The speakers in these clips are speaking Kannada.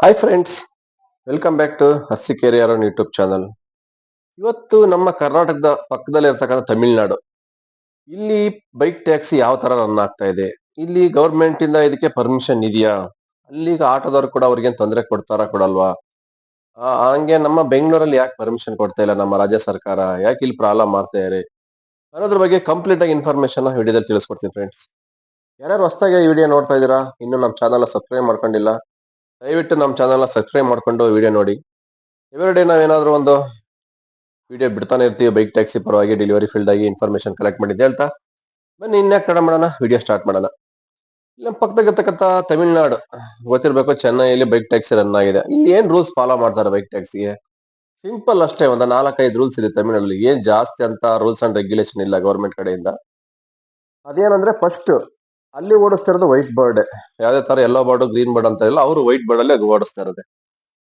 Hi friends welcome back to ಹಸಿ ಕೆರಿಯರ್ ಯೂಟ್ಯೂಬ್ ಚಾನಲ್ ಇವತ್ತು ನಮ್ಮ ಕರ್ನಾಟಕದ ಪಕ್ಕದಲ್ಲಿ ಇರ್ತಕ್ಕಂಥ ತಮಿಳ್ನಾಡು. ಇಲ್ಲಿ ಬೈಕ್ ಟ್ಯಾಕ್ಸಿ ಯಾವ ತರ ರನ್ ಆಗ್ತಾ ಇದೆ? ಇಲ್ಲಿ ಗವರ್ಮೆಂಟ್ ಇಂದ ಇದಕ್ಕೆ ಪರ್ಮಿಷನ್ ಇದೆಯಾ? ಅಲ್ಲಿಗ ಆಟೋದವ್ರು ಕೂಡ ಅವ್ರಿಗೆ ತೊಂದರೆ ಕೊಡ್ತಾರಾ ಕೊಡಲ್ವಾ? ಹಂಗೆ ನಮ್ಮ ಬೆಂಗಳೂರಲ್ಲಿ ಯಾಕೆ ಪರ್ಮಿಷನ್ ಕೊಡ್ತಾ ಇಲ್ಲ ನಮ್ಮ ರಾಜ್ಯ ಸರ್ಕಾರ? ಯಾಕೆ ಇಲ್ಲಿ ಪ್ರಾಬ್ಲಮ್ ಮಾಡ್ತಾ ಇದ್ದಾರೆ ಅನ್ನೋದ್ರ ಬಗ್ಗೆ ಕಂಪ್ಲೀಟ್ ಆಗಿ ಇನ್ಫಾರ್ಮೇಶನ್ ವಿಡಿಯೋದಲ್ಲಿ ತಿಳಿಸ್ಕೊಡ್ತೀನಿ ಫ್ರೆಂಡ್ಸ್ ಯಾರ್ಯಾರು ಹೊಸದಾಗಿ ಈ ವಿಡಿಯೋ ನೋಡ್ತಾ ಇದ್ದೀರಾ, ಇನ್ನೂ ನಮ್ಮ ಚಾನಲ್ ಸಬ್ಸ್ಕ್ರೈಬ್ ಮಾಡ್ಕೊಂಡಿಲ್ಲ ದಯವಿಟ್ಟು ನಮ್ಮ ಚಾನಲ್ನ ಸಬ್ಸ್ಕ್ರೈಬ್ ಮಾಡ್ಕೊಂಡು ವಿಡಿಯೋ ನೋಡಿ. ಎವ್ರಿ ನಾವೇನಾದರೂ ಒಂದು ವಿಡಿಯೋ ಬಿಡ್ತಾನೆ ಇರ್ತೀವಿ ಬೈಕ್ ಟ್ಯಾಕ್ಸಿ ಪರವಾಗಿ ಡೆಲಿವರಿ ಫೀಲ್ಡ್ ಆಗಿ ಇನ್ಫಾರ್ಮೇಶನ್ ಕಲೆಕ್ಟ್ ಮಾಡಿದ್ದೆ ಹೇಳ್ತಾ. ಬನ್ನಿ, ಇನ್ಯಾಕೆ ತಡ ಮಾಡೋಣ ವಿಡಿಯೋ ಸ್ಟಾರ್ಟ್ ಮಾಡೋಣ. ಇಲ್ಲಿ ನಮ್ಮ ಪಕ್ಕದಾಗಿರ್ತಕ್ಕಂಥ ತಮಿಳ್ನಾಡು, ಗೊತ್ತಿರಬೇಕು, ಚೆನ್ನೈಯಲ್ಲಿ ಬೈಕ್ ಟ್ಯಾಕ್ಸಿ ರನ್ ಆಗಿದೆ. ಇಲ್ಲಿ ಏನು ರೂಲ್ಸ್ ಫಾಲೋ ಮಾಡ್ತಾರೆ ಬೈಕ್ ಟ್ಯಾಕ್ಸಿಗೆ ಸಿಂಪಲ್ ಅಷ್ಟೇ, ಒಂದು ನಾಲ್ಕೈದು ರೂಲ್ಸ್ ಇದೆ ತಮಿಳ್ನಾಡಲ್ಲಿ. ಏನು ಜಾಸ್ತಿ ಅಂತ ರೂಲ್ಸ್ ಆ್ಯಂಡ್ ರೆಗ್ಯುಲೇಷನ್ ಇಲ್ಲ ಗೌರ್ಮೆಂಟ್ ಕಡೆಯಿಂದ. ಅದೇನಂದ್ರೆ ಫಸ್ಟ್ ಅಲ್ಲಿ ಓಡಿಸ್ತಿರೋದು ವೈಟ್ ಬರ್ಡ್ ಯಾವ್ದೇ ತರ ಎಲ್ಲೋ ಬರ್ಡ್ ಗ್ರೀನ್ ಬರ್ಡ್ ಅಂತ ಇಲ್ಲ, ಅವರು ವೈಟ್ ಬರ್ಡ್ ಅಲ್ಲೇ ಓಡಿಸ್ತಾ ಇರೋದೇ.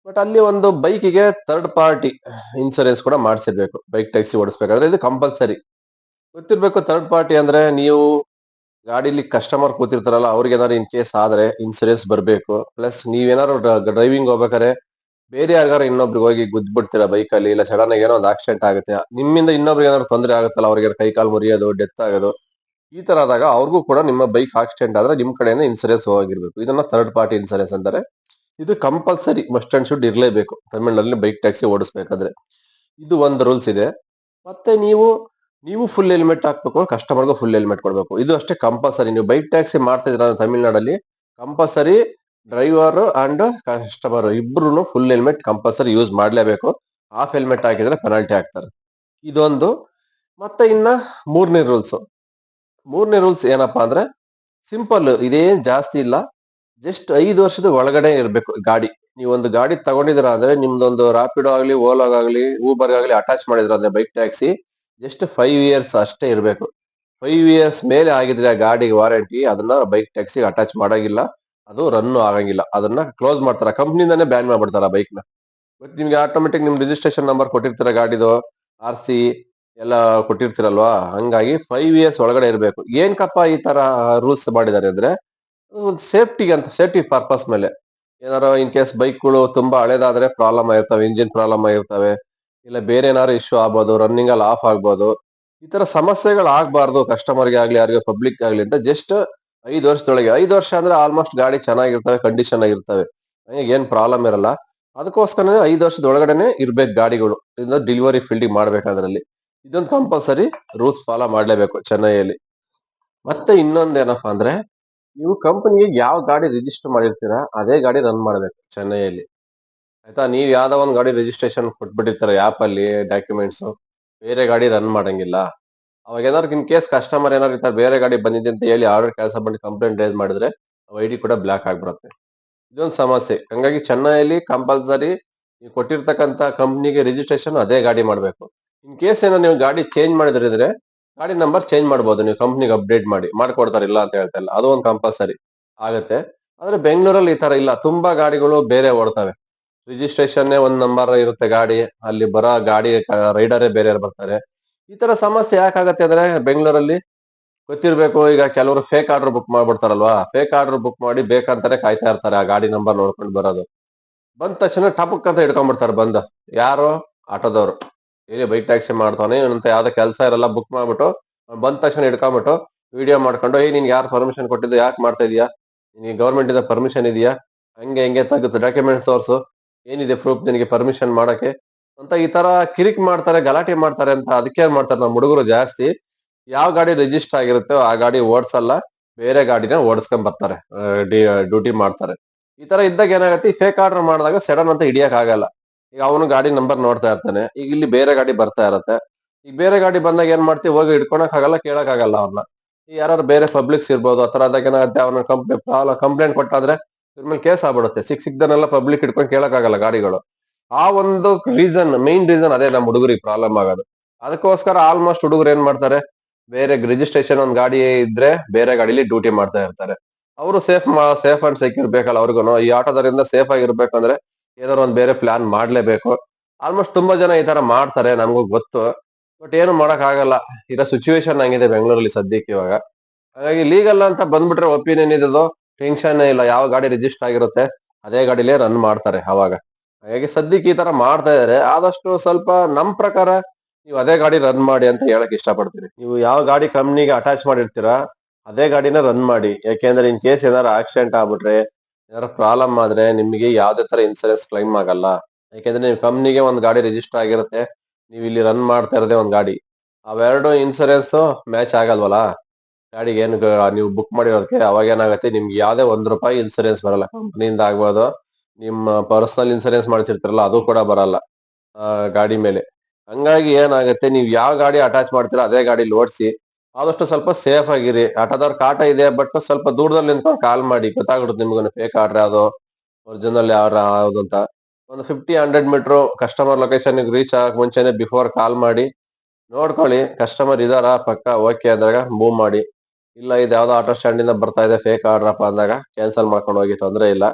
ಬಟ್ ಅಲ್ಲಿ ಒಂದು ಬೈಕಿಗೆ ಥರ್ಡ್ ಪಾರ್ಟಿ ಇನ್ಸೂರೆನ್ಸ್ ಕೂಡ ಮಾಡಿಸಿರ್ಬೇಕು ಬೈಕ್ ಟ್ಯಾಕ್ಸಿ ಓಡಿಸ್ಬೇಕಾದ್ರೆ. ಇದು ಕಂಪಲ್ಸರಿ ಗೊತ್ತಿರ್ಬೇಕು ಥರ್ಡ್ ಪಾರ್ಟಿ ಅಂದ್ರೆ ನೀವು ಗಾಡಿಲಿ ಕಸ್ಟಮರ್ ಕೂತಿರ್ತಾರಲ್ಲ, ಅವ್ರಿಗೆ ಏನಾದ್ರು ಇನ್ ಕೇಸ್ ಆದ್ರೆ ಇನ್ಸೂರೆನ್ಸ್ ಬರಬೇಕು. ಪ್ಲಸ್ ನೀವೇನಾದ್ರು ಡ್ರೈವಿಂಗ್ ಹೋಗ್ಬೇಕಾದ್ರೆ ಬೇರೆ ಯಾರಿಗಾರು ಇನ್ನೊಬ್ರಿಗೆ ಹೋಗಿ ಗುದ್ಬಿಡ್ತೀರಾ ಬೈಕಲ್ಲಿ ಇಲ್ಲ ಸಡನ್ ಏನೋ ಒಂದು ಆಕ್ಸಿಡೆಂಟ್ ಆಗುತ್ತೆ. ನಿಮ್ಮಿಂದ ಇನ್ನೊಬ್ರಿಗೆ ಏನಾದ್ರು ತೊಂದರೆ ಆಗುತ್ತಲ್ಲ ಅವ್ರಿಗೆ ಕೈ ಕಾಲು ಮುರಿಯೋದು ಡೆತ್ ಆಗೋದು. ಈ ತರ ಆದಾಗ ಅವ್ರಿಗೂ ಕೂಡ ನಿಮ್ಮ ಬೈಕ್ ಆಕ್ಸಿಡೆಂಟ್ ಆದ್ರೆ ನಿಮ್ ಕಡೆಯಿಂದ ಇನ್ಸೂರೆನ್ಸ್ ಹೋಗಿರ್ಬೇಕು. ಇದನ್ನ ಥರ್ಡ್ ಪಾರ್ಟಿ ಇನ್ಸೂರೆನ್ಸ್ ಅಂತಾರೆ. ಇದು ಕಂಪಲ್ಸರಿ ಮಸ್ಟ್ ಅಂಡ್ ಶುಡ್ ಇರಲೇಬೇಕು. ತಮಿಳ್ನಲ್ಲಿ ಬೈಕ್ ಟ್ಯಾಕ್ಸಿ ಓಡಿಸ್ಬೇಕಾದ್ರೆ. ಇದು ಒಂದು ರೂಲ್ಸ್ ಇದೆ. ಮತ್ತೆ ನೀವು ನೀವು ಫುಲ್ ಹೆಲ್ಮೆಟ್ ಹಾಕ್ಬೇಕು ಕಸ್ಟಮರ್ಗೂ ಫುಲ್ ಹೆಲ್ಮೆಟ್ ಕೊಡಬೇಕು. ಇದು ಅಷ್ಟೇ ಕಂಪಲ್ಸರಿ ನೀವು ಬೈಕ್ ಟ್ಯಾಕ್ಸಿ ಮಾಡ್ತಾ ಇದ್ರ ತಮಿಳ್ನಾಡಲ್ಲಿ ಕಂಪಲ್ಸರಿ ಡ್ರೈವರ್ ಅಂಡ್ ಕಸ್ಟಮರ್ ಇಬ್ರು ಫುಲ್ ಹೆಲ್ಮೆಟ್ ಕಂಪಲ್ಸರಿ ಯೂಸ್ ಮಾಡ್ಲೇಬೇಕು. ಹಾಫ್ ಹೆಲ್ಮೆಟ್ ಹಾಕಿದ್ರೆ ಪೆನಾಲ್ಟಿ ಹಾಕ್ತಾರೆ. ಇದೊಂದು. ಮತ್ತೆ ಇನ್ನ ಮೂರನೇ ರೂಲ್ಸ್ ಮೂರನೇ ರೂಲ್ಸ್ ಏನಪ್ಪಾ ಅಂದ್ರೆ ಸಿಂಪಲ್ ಇದೇನ್ ಜಾಸ್ತಿ ಇಲ್ಲ. ಜಸ್ಟ್ ಐದು ವರ್ಷದ ಒಳಗಡೆ ಇರಬೇಕು ಗಾಡಿ. ನೀವು ಒಂದು ಗಾಡಿ ತಗೊಂಡಿದ್ರ ಅಂದ್ರೆ ನಿಮ್ದೊಂದು ರಾಪಿಡೋ ಆಗ್ಲಿ ಓಲಾಗ್ ಆಗ್ಲಿ ಊಬರ್ ಆಗ್ಲಿ ಅಟ್ಯಾಚ್ ಮಾಡಿದ್ರ ಅಂದ್ರೆ bike taxi just five years ಅಷ್ಟೇ ಇರಬೇಕು. ಫೈವ್ ಇಯರ್ಸ್ ಮೇಲೆ ಆಗಿದ್ರೆ ಆ ಗಾಡಿಗೆ ವಾರಂಟಿ ಅದನ್ನ ಬೈಕ್ ಟ್ಯಾಕ್ಸಿ ಅಟ್ಯಾಚ್ ಮಾಡಾಗಿಲ್ಲ. ಅದು ರನ್ ಆಗಂಗಿಲ್ಲ. ಅದನ್ನ ಕ್ಲೋಸ್ ಮಾಡ್ತಾರ. ಕಂಪ್ನಿಯಿಂದಾನೇ ಬ್ಯಾನ್ ಮಾಡ್ಬಿಡ್ತಾರ ಬೈಕ್ನ. ಮತ್ತೆ ನಿಮ್ಗೆ ಆಟೋಮೆಟಿಕ್ ನಿಮ್ ರಿಜಿಸ್ಟ್ರೇಷನ್ ನಂಬರ್ ಕೊಟ್ಟಿರ್ತಾರೆ ಗಾಡಿದು ಆರ್ ಸಿ ಎಲ್ಲ ಕೊಟ್ಟಿರ್ತೀರಲ್ವಾ? ಹಂಗಾಗಿ ಫೈವ್ ಇಯರ್ಸ್ ಒಳಗಡೆ ಇರಬೇಕು. ಏನ್ಕಪ್ಪ ಈ ತರ ರೂಲ್ಸ್ ಮಾಡಿದ್ದಾರೆ ಅಂದ್ರೆ, ಒಂದು ಸೇಫ್ಟಿಗೆ ಅಂತ ಸೇಫ್ಟಿ ಪರ್ಪಸ್ ಮೇಲೆ. ಏನಾರು ಇನ್ ಕೇಸ್ ಬೈಕ್ಗಳು ತುಂಬಾ ಹಳೇದಾದ್ರೆ ಪ್ರಾಬ್ಲಮ್ ಆಗಿರ್ತವೆ ಇಂಜಿನ್ ಪ್ರಾಬ್ಲಮ್ ಆಗಿರ್ತವೆ, ಇಲ್ಲ ಬೇರೆ ಏನಾದ್ರು ಇಶ್ಯೂ ಆಗ್ಬೋದು ರನ್ನಿಂಗ್ ಅಲ್ಲಿ ಆಫ್ ಆಗ್ಬೋದು, ಈ ತರ ಸಮಸ್ಯೆಗಳು ಆಗ್ಬಾರ್ದು ಕಸ್ಟಮರ್ಗೆ ಆಗ್ಲಿ, ಯಾರಿಗೂ ಪಬ್ಲಿಕ್ ಆಗ್ಲಿ ಅಂತ ಜಸ್ಟ್ ಐದು ವರ್ಷದೊಳಗೆ. ಐದು ವರ್ಷ ಅಂದ್ರೆ ಆಲ್ಮೋಸ್ಟ್ ಗಾಡಿ ಚೆನ್ನಾಗಿರ್ತವೆ ಕಂಡೀಷನ್ ಆಗಿರ್ತವೆ. ನನಗೆ ಏನ್ ಪ್ರಾಬ್ಲಮ್ ಇರಲ್ಲ. ಅದಕ್ಕೋಸ್ಕರನೇ ಐದು ವರ್ಷದ ಒಳಗಡೆನೆ ಇರ್ಬೇಕು ಗಾಡಿಗಳು. ಡೆಲಿವರಿ ಫೀಲ್ಡಿಂಗ್ ಮಾಡ್ಬೇಕಾದ್ರಲ್ಲಿ ಇದೊಂದು ಕಂಪಲ್ಸರಿ ರೂಲ್ಸ್ ಫಾಲೋ ಮಾಡ್ಲೇಬೇಕು ಚೆನ್ನೈಯಲ್ಲಿ. ಮತ್ತೆ ಇನ್ನೊಂದೇನಪ್ಪಾ ಅಂದ್ರೆ, ನೀವು ಕಂಪನಿಗೆ ಯಾವ ಗಾಡಿ ರಿಜಿಸ್ಟರ್ ಮಾಡಿರ್ತೀರಾ, ಅದೇ ಗಾಡಿ ರನ್ ಮಾಡ್ಬೇಕು ಚೆನ್ನೈಯಲ್ಲಿ. ಆಯ್ತಾ? ನೀವು ಯಾವ್ದೋ ಒಂದು ಗಾಡಿ ರಿಜಿಸ್ಟ್ರೇಷನ್ ಕೊಟ್ಬಿಟ್ಟಿರ್ತಾರೆ ಆಪ್ ಅಲ್ಲಿ ಡಾಕ್ಯುಮೆಂಟ್ಸ್ ಬೇರೆ ಗಾಡಿ ರನ್ ಮಾಡಂಗಿಲ್ಲ. ಅವಾಗ ಏನಾದ್ರು ಇನ್ ಕೇಸ್ ಕಸ್ಟಮರ್ ಏನಾದ್ರು ಇರ್ತಾರೆ ಬೇರೆ ಗಾಡಿ ಬಂದಿದೆ ಅಂತ ಹೇಳಿ ಆರ್ಡರ್ ಕೆಲಸ ಮಾಡಿ ಕಂಪ್ಲೇಂಟ್ ರೇಸ್ ಮಾಡಿದ್ರೆ ಐ ಡಿ ಕೂಡ ಬ್ಲಾಕ್ ಆಗ್ಬಿಡುತ್ತೆ. ಇದೊಂದು ಸಮಸ್ಯೆ. ಹಂಗಾಗಿ ಚೆನ್ನೈಯಲ್ಲಿ ಕಂಪಲ್ಸರಿ ನೀವು ಕೊಟ್ಟಿರ್ತಕ್ಕಂತ ಕಂಪ್ನಿಗೆ ರಿಜಿಸ್ಟ್ರೇಷನ್ ಅದೇ ಗಾಡಿ ಮಾಡ್ಬೇಕು. ಇನ್ ಕೇಸ್ ಏನೋ ನೀವು ಗಾಡಿ ಚೇಂಜ್ ಮಾಡಿದ್ರೆ ಗಾಡಿ ನಂಬರ್ ಚೇಂಜ್ ಮಾಡ್ಬೋದು. ನೀವು ಕಂಪ್ನಿಗೆ ಅಪ್ಡೇಟ್ ಮಾಡಿ. ಮಾಡ್ಕೊಡ್ತಾರೆ, ಇಲ್ಲ ಅಂತ ಹೇಳ್ತಾ ಇಲ್ಲ. ಅದು ಒಂದು ಕಂಪಲ್ಸರಿ ಆಗುತ್ತೆ. ಆದ್ರೆ ಬೆಂಗಳೂರಲ್ಲಿ ಈ ತರ ಇಲ್ಲ. ತುಂಬಾ ಗಾಡಿಗಳು ಬೇರೆ ಓಡ್ತವೆ. ರಿಜಿಸ್ಟ್ರೇಷನ್ ಒಂದ್ ನಂಬರ್ ಇರುತ್ತೆ ಗಾಡಿ. ಅಲ್ಲಿ ಬರೋ ಗಾಡಿ ರೈಡರೇ ಬೇರೆ ಬರ್ತಾರೆ. ಈ ತರ ಸಮಸ್ಯೆ ಯಾಕಾಗತ್ತೆ ಅಂದ್ರೆ, ಬೆಂಗಳೂರಲ್ಲಿ ಗೊತ್ತಿರ್ಬೇಕು, ಈಗ ಕೆಲವರು ಫೇಕ್ ಆರ್ಡರ್ ಬುಕ್ ಮಾಡ್ಬಿಡ್ತಾರಲ್ವಾ? ಫೇಕ್ ಆರ್ಡರ್ ಬುಕ್ ಮಾಡಿ ಬೇಕಂತಾನೆ ಕಾಯ್ತಾ ಇರ್ತಾರೆ ಆ ಗಾಡಿ ನಂಬರ್ ನೋಡ್ಕೊಂಡು ಬರೋದು. ಬಂದ ತಕ್ಷಣ ಟಪಕ್ ಅಂತ ಹಿಡ್ಕೊಂಡ್ಬಿಡ್ತಾರೆ ಬಂದ. ಯಾರು, ಆಟೋದವ್ರು. ಇಲ್ಲಿ ಬೈಕ್ ಟ್ಯಾಕ್ಸಿ ಮಾಡ್ತಾನೆ ಅಂತ ಯಾವ್ದೋ ಕೆಲಸ ಇರಲ್ಲ ಬುಕ್ ಮಾಡ್ಬಿಟ್ಟು ಬಂದ ತಕ್ಷಣ ಹಿಡ್ಕೊಂಡ್ಬಿಟ್ಟು ವಿಡಿಯೋ ಮಾಡ್ಕೊಂಡು ಏ ನಿನ್ಗೆ ಯಾರು ಪರ್ಮಿಷನ್ ಕೊಟ್ಟಿದ್ದು, ಯಾಕೆ ಮಾಡ್ತಾ ಇದೀಯಾ? ನಿನಗೆ ಗೌರ್ಮೆಂಟ್ ಇಂದ ಪರ್ಮಿಷನ್ ಇದೆಯಾ? ಹಂಗೆ, ಹಿಂಗೆ ತಗುತ್ತೆ ಡಾಕ್ಯುಮೆಂಟ್ ಸೋರ್ಸು ಏನಿದೆ ಪ್ರೂಫ್ ನಿನಗೆ ಪರ್ಮಿಷನ್ ಮಾಡಕ್ಕೆ? ಅಂತ ಈ ತರ ಕಿರಿಕ್ ಮಾಡ್ತಾರೆ, ಗಲಾಟೆ ಮಾಡ್ತಾರೆ ಅಂತ ಅದಕ್ಕೆ ಏನ್ ಮಾಡ್ತಾರೆ ನಮ್ಮ ಹುಡುಗರು ಜಾಸ್ತಿ. ಯಾವ ಗಾಡಿ ರಿಜಿಸ್ಟರ್ ಆಗಿರುತ್ತೋ ಆ ಗಾಡಿ ಓಡಿಸಲ್ಲ, ಬೇರೆ ಗಾಡಿನ ಓಡಿಸ್ಕೊಂಡ್ ಬರ್ತಾರೆ ಡ್ಯೂಟಿ ಮಾಡ್ತಾರೆ. ಈ ತರ ಇದ್ದಾಗ ಏನಾಗುತ್ತೆ ಫೇಕ್ ಆರ್ಡರ್ ಮಾಡಿದಾಗ ಸಡನ್ ಅಂತ ಹಿಡಿಯಕ್ ಆಗಲ್ಲ. ಈಗ ಅವನು ಗಾಡಿ ನಂಬರ್ ನೋಡ್ತಾ ಇರ್ತಾನೆ. ಈಗ ಇಲ್ಲಿ ಬೇರೆ ಗಾಡಿ ಬರ್ತಾ ಇರತ್ತೆ. ಈಗ ಬೇರೆ ಗಾಡಿ ಬಂದಾಗ ಏನ್ ಮಾಡ್ತೀವಿ? ಹೋಗಿ ಹಿಡ್ಕೊಳಕ್ ಆಗಲ್ಲ, ಕೇಳಕ್ ಆಗಲ್ಲ ಅವ್ರನ್ನ. ಯಾರು ಬೇರೆ ಪಬ್ಲಿಕ್ಸ್ ಇರ್ಬೋದು ಆತರ ಆದಾಗ ಏನಾಗುತ್ತೆ? ಅವನ ಕಂಪ್ಲೇಂಟ್ ಕಂಪ್ಲೇಂಟ್ ಕೊಟ್ಟಾದ್ರೆ ಇದ್ರ ಮೇಲೆ ಕೇಸ್ ಆಗ್ಬಿಡುತ್ತೆ. ಸಿಕ್ ಸಿಕ್ದನ್ನೆಲ್ಲ ಪಬ್ಲಿಕ್ ಹಿಡ್ಕೊಂಡು ಕೇಳಕ್ ಆಗಲ್ಲ ಗಾಡಿಗಳು. ಆ ಒಂದು ರೀಸನ್ ಮೈನ್ ರೀಸನ್ ಅದೇ ನಮ್ಮ ಹುಡುಗರಿಗೆ ಪ್ರಾಬ್ಲಮ್ ಆಗೋದು. ಅದಕ್ಕೋಸ್ಕರ ಆಲ್ಮೋಸ್ಟ್ ಹುಡುಗರು ಏನ್ ಮಾಡ್ತಾರೆ? ಬೇರೆ ರಿಜಿಸ್ಟ್ರೇಷನ್ ಒಂದ್ ಗಾಡಿ ಇದ್ರೆ ಬೇರೆ ಗಾಡಿಲಿ ಡ್ಯೂಟಿ ಮಾಡ್ತಾ ಇರ್ತಾರೆ. ಅವರು ಸೇಫ್ ಸೇಫ್ ಅಂಡ್ ಸೆಕ್ಯೂರ್ ಬೇಕಲ್ಲ ಅವ್ರಿಗೂ ಈ ಆಟೋದರಿಂದ ಸೇಫ್ ಆಗಿರ್ಬೇಕಂದ್ರೆ ಏನಾದ್ರು ಒಂದ್ ಬೇರೆ ಪ್ಲಾನ್ ಮಾಡ್ಲೇಬೇಕು. ಆಲ್ಮೋಸ್ಟ್ ತುಂಬಾ ಜನ ಈ ತರ ಮಾಡ್ತಾರೆ, ನಮಗೂ ಗೊತ್ತು. ಬಟ್ ಏನು ಮಾಡಕ್ ಆಗಲ್ಲ. ಇರೋ ಸಿಚುವೇಶನ್ ಹಂಗಿದೆ ಬೆಂಗಳೂರಲ್ಲಿ ಸದ್ಯಕ್ಕೆ ಇವಾಗ. ಹಾಗಾಗಿ ಲೀಗಲ್ ಅಂತ ಬಂದ್ಬಿಟ್ರೆ ಒಪಿನಿಯನ್ ಇದ್ದು ಟೆನ್ಷನ್ ಇಲ್ಲ. ಯಾವ ಗಾಡಿ ರಿಜಿಸ್ಟರ್ ಆಗಿರುತ್ತೆ, ಅದೇ ಗಾಡಿಲೇ ರನ್ ಮಾಡ್ತಾರೆ ಅವಾಗ. ಹಾಗಾಗಿ ಸದ್ಯಕ್ಕೆ ಈ ತರ ಮಾಡ್ತಾ ಇದಾರೆ. ಆದಷ್ಟು ಸ್ವಲ್ಪ ನಮ್ ಪ್ರಕಾರ ನೀವು ಅದೇ ಗಾಡಿ ರನ್ ಮಾಡಿ ಅಂತ ಹೇಳಕ್ ಇಷ್ಟಪಡ್ತೀನಿ. ನೀವು ಯಾವ ಗಾಡಿ ಕಂಪ್ನಿಗೆ ಅಟ್ಯಾಚ್ ಮಾಡಿರ್ತೀರಾ, ಅದೇ ಗಾಡಿನ ರನ್ ಮಾಡಿ. ಯಾಕೆಂದ್ರೆ ಇನ್ ಕೇಸ್ ಏನಾದ್ರು ಆಕ್ಸಿಡೆಂಟ್ ಆಗ್ಬಿಟ್ರೆ ಏನಾದ್ರು ಪ್ರಾಬ್ಲಮ್ ಆದ್ರೆ ನಿಮಗೆ ಯಾವ್ದೇ ತರ ಇನ್ಸೂರೆನ್ಸ್ ಕ್ಲೈಮ್ ಆಗಲ್ಲ. ಯಾಕೆಂದ್ರೆ ನೀವು ಕಂಪ್ನಿಗೆ ಒಂದು ಗಾಡಿ ರಿಜಿಸ್ಟರ್ ಆಗಿರುತ್ತೆ ನೀವು ಇಲ್ಲಿ ರನ್ ಮಾಡ್ತಾ ಇರೋದೇ ಒಂದು ಗಾಡಿ. ಅವೆರಡು ಇನ್ಸೂರೆನ್ಸ್ ಮ್ಯಾಚ್ ಆಗಲ್ವಲ್ಲ? ಗಾಡಿಗೆ ಏನು ನೀವು ಬುಕ್ ಮಾಡಿರೋದಕ್ಕೆ ಅವಾಗ ಏನಾಗುತ್ತೆ ನಿಮ್ಗೆ ಯಾವ್ದೇ ಒಂದ್ ರೂಪಾಯಿ ಇನ್ಸೂರೆನ್ಸ್ ಬರಲ್ಲ. ಕಂಪ್ನಿಯಿಂದ ಆಗ್ಬೋದು ನಿಮ್ಮ ಪರ್ಸನಲ್ ಇನ್ಸೂರೆನ್ಸ್ ಮಾಡಿಸಿರ್ತಾರಲ್ಲ ಅದು ಕೂಡ ಬರಲ್ಲ ಗಾಡಿ ಮೇಲೆ. ಹಂಗಾಗಿ ಏನಾಗುತ್ತೆ ನೀವು ಯಾವ ಗಾಡಿ ಅಟ್ಯಾಚ್ ಮಾಡ್ತೀರಾ ಅದೇ ಗಾಡಿ ಓಡಿಸಿ ಆದಷ್ಟು ಸ್ವಲ್ಪ ಸೇಫ್ ಆಗಿರಿ. ಆಟೋದವ್ರ ಕಾಟ ಇದೆ ಬಟ್ ಸ್ವಲ್ಪ ದೂರದಲ್ಲಿ ನಿಂತ್ಕೊಂಡು ಕಾಲ್ ಮಾಡಿ. ಗೊತ್ತಾಗ್ಬಿಡುತ್ತೆ ನಿಮ್ಗೆ ಫೇಕ್ ಆರ್ಡರ್ ಅದು ಒರಿಜಿನಲ್ ಯಾರ ಯಾವ್ದು ಅಂತ. ಒಂದು fifty hundred metre customer location reach ಆಗಕ್ ಮುಂಚೆನೆ ಬಿಫೋರ್ ಕಾಲ್ ಮಾಡಿ. ನೋಡ್ಕೊಳ್ಳಿ ಕಸ್ಟಮರ್ ಇದಾರ, ಪಕ್ಕ ಓಕೆ ಅಂದಾಗ ಮೂವ್ ಮಾಡಿ. ಇಲ್ಲ, ಇದು ಯಾವ್ದೋ ಆಟೋ ಸ್ಟ್ಯಾಂಡ್ ಇಂದ ಬರ್ತಾ ಇದೆ ಫೇಕ್ ಆರ್ಡ್ರಪ್ಪ ಅಂದಾಗ ಕ್ಯಾನ್ಸಲ್ ಮಾಡ್ಕೊಂಡು ಹೋಗಿ, ತೊಂದರೆ ಇಲ್ಲ.